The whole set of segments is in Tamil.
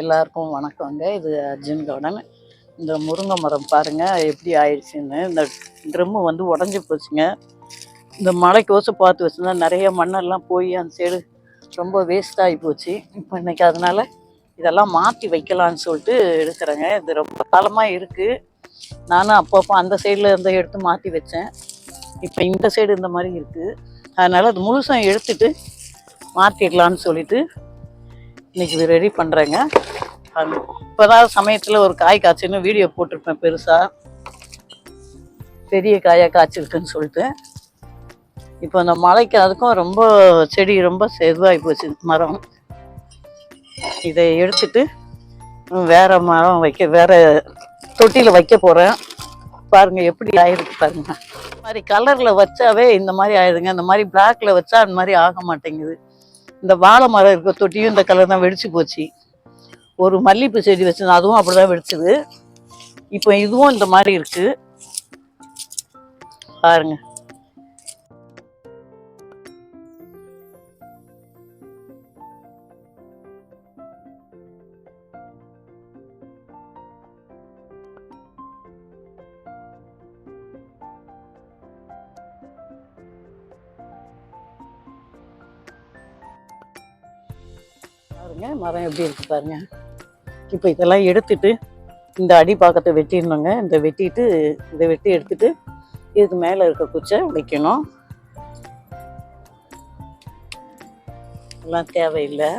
எல்லாருக்கும் வணக்கங்க. இது அர்ஜுன் கவுடன் இந்த முருங்கை மரம் பாருங்கள் எப்படி ஆயிடுச்சுன்னு. இந்த ட்ரம்மு வந்து உடஞ்சி போச்சுங்க. இந்த மழைக்கு ஓசை பார்த்து வச்சுருந்தா நிறைய மண்ணெல்லாம் போய் அந்த சைடு ரொம்ப வேஸ்ட் ஆகி போச்சு. இப்போ இன்னைக்கு அதனால இதெல்லாம் மாற்றி வைக்கலான்னு சொல்லிட்டு எடுக்கிறேங்க. இது ரொம்ப காலமாக இருக்குது நானும் அப்பப்போ அந்த சைடில் இருந்த எடுத்து மாற்றி வச்சேன். இப்போ இந்த சைடு இந்த மாதிரி இருக்குது அதனால் அது முழுசாக எடுத்துட்டு மாற்றிடலான்னு சொல்லிட்டு இன்றைக்கி இது ரெடி பண்ணுறேங்க அது இப்போதான் சமயத்தில் ஒரு காய் காய்ச்சின்னு வீடியோ போட்டிருப்பேன் பெருசாக பெரிய காயாக காய்ச்சிருக்குன்னு சொல்லிட்டு. இப்போ அந்த மழைக்கு அதுக்கும் ரொம்ப செடி ரொம்ப செதுவாகி போச்சு மரம். இதை எடுத்துட்டு வேற மரம் வைக்க வேற தொட்டியில் வைக்க போகிறேன் பாருங்க எப்படி ஆயிருக்கு பாருங்க. இந்த மாதிரி கலரில் வச்சாவே இந்த மாதிரி ஆயிடுங்க இந்த மாதிரி பிளாக்ல வச்சா அந்த மாதிரி ஆக மாட்டேங்குது. இந்த வாழை மரம் இருக்க தொட்டியும் இந்த கலர் தான் வெடிச்சு போச்சு. ஒரு மல்லிகைப்பூ செடி வச்சிருந்தேன் அதுவும் அப்படிதான் வெடிச்சது. இப்போ இதுவும் இந்த மாதிரி இருக்கு. பாருங்க. பாருங்க மரம் எப்படி இருக்கு பாருங்க. இப்போ இதெல்லாம் எடுத்துட்டு இந்த அடிப்பாக்கத்தை வெட்டிடணுங்க. இந்த வெட்டிட்டு இதை வெட்டி எடுத்துட்டு இதுக்கு மேலே இருக்க குச்சை வைக்கணும் எல்லாம் தேவையில்லை.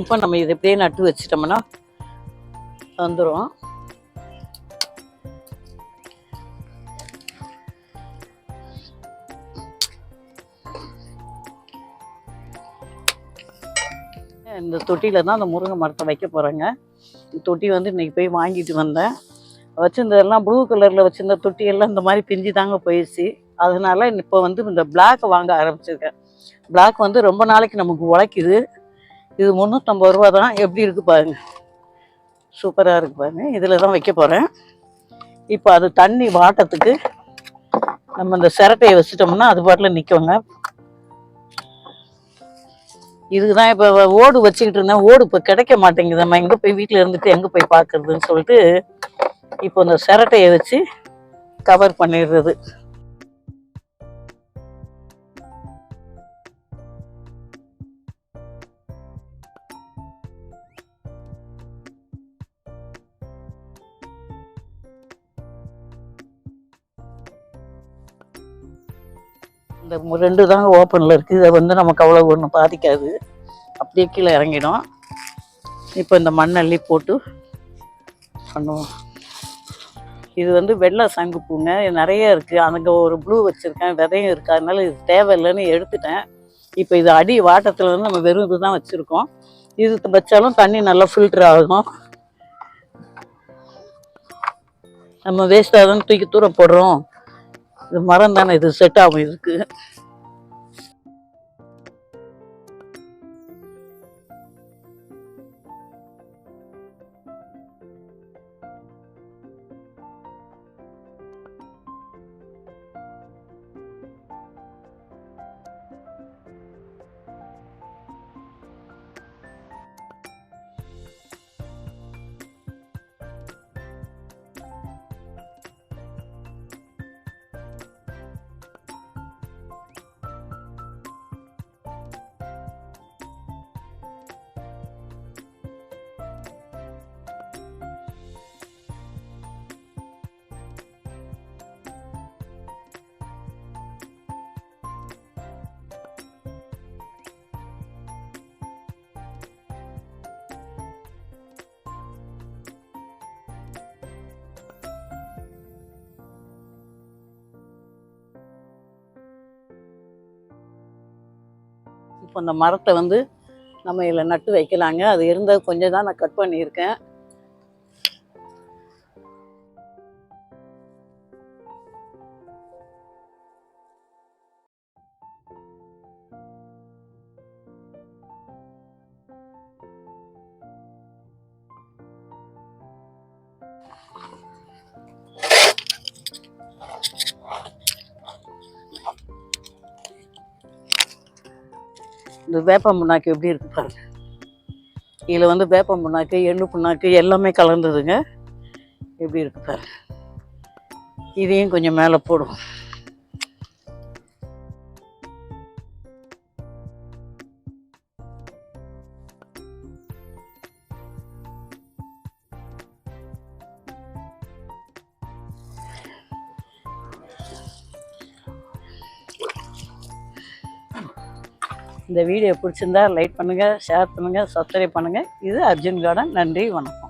இப்போ நம்ம இதை இப்படியே நட்டு வச்சிட்டோம்னா வந்துடும் இந்த தொட்டியில் தான் அந்த முருங்கை மரத்தை வைக்க போகிறேங்க இந்த தொட்டி வந்து இன்றைக்கி போய் வாங்கிட்டு வந்தேன். வச்சிருந்ததெல்லாம் ப்ளூ கலரில் வச்சிருந்த தொட்டியெல்லாம் இந்த மாதிரி பிஞ்சு தாங்க போயிடுச்சு அதனால் இப்போ வந்து இந்த பிளாக் வாங்க ஆரம்பிச்சிருக்கேன். பிளாக் வந்து ரொம்ப நாளைக்கு நமக்கு உழைக்குது. இது முந்நூற்றம்பது ரூபா தான். எப்படி இருக்குது பாருங்க. சூப்பராக இருக்குது பாருங்க. இதில் தான் வைக்க போகிறேன் இப்போ அது தண்ணி வாட்டத்துக்கு நம்ம இந்த சிரட்டையை வச்சுட்டோம்னா அது பாட்டில் நிற்கோங்க இதுதான் இப்போ ஓடு வச்சுக்கிட்டு இருந்தேன். ஓடு இப்போ கிடைக்க மாட்டேங்குதும்மா எங்கே போய் வீட்டில் இருந்துட்டு எங்கே போய் பார்க்கறதுன்னு சொல்லிட்டு இப்போ இந்த சிரட்டையை வச்சு கவர் பண்ணிடுறது. இந்த ரெண்டு தாங்க ஓப்பனில் இருக்குது இதை வந்து நமக்கு அவ்வளோ ஒன்றும் பாதிக்காது. அப்படியே கீழே இறங்கிடும். இப்போ இந்த மண்ணள்ளி போட்டு பண்ணுவோம். இது வந்து வெள்ளை சங்கு பூங்க. நிறைய இருக்குது அங்கே ஒரு ப்ளூ வச்சுருக்கேன். விதையும் இருக்குது அதனால இது தேவையில்லைன்னு எடுத்துட்டேன். இப்போ இது அடி வாட்டத்தில் வந்து நம்ம வெறும் இது தான் வச்சுருக்கோம். இது வச்சாலும் தண்ணி நல்லா ஃபில்டர் ஆகும். நம்ம வேஸ்ட்டாக தான் தூக்கி தூரம் போடுறோம். இது மரம் தானே இது செட் ஆகும் இதுக்கு. இப்போ அந்த மரத்தை வந்து நம்ம இதில் நட்டு வைக்கலாங்க. அது இருந்தது கொஞ்சம் தான் நான் கட் பண்ணியிருக்கேன். இந்த வேப்ப புண்ணாக்கு எப்படி இருக்கு பாருங்க. இதில் வந்து வேப்ப புண்ணாக்கு எள்ளு புண்ணாக்கு எல்லாமே கலந்ததுங்க. எப்படி இருக்கு பாருங்க. இதையும் கொஞ்சம் மேலே போடுவோம். இந்த வீடியோ பிடிச்சிருந்தா லைக் பண்ணுங்கள் ஷேர் பண்ணுங்கள் சப்ஸ்கிரைப் பண்ணுங்கள் இது அர்ஜுன் கார்டன். நன்றி வணக்கம்.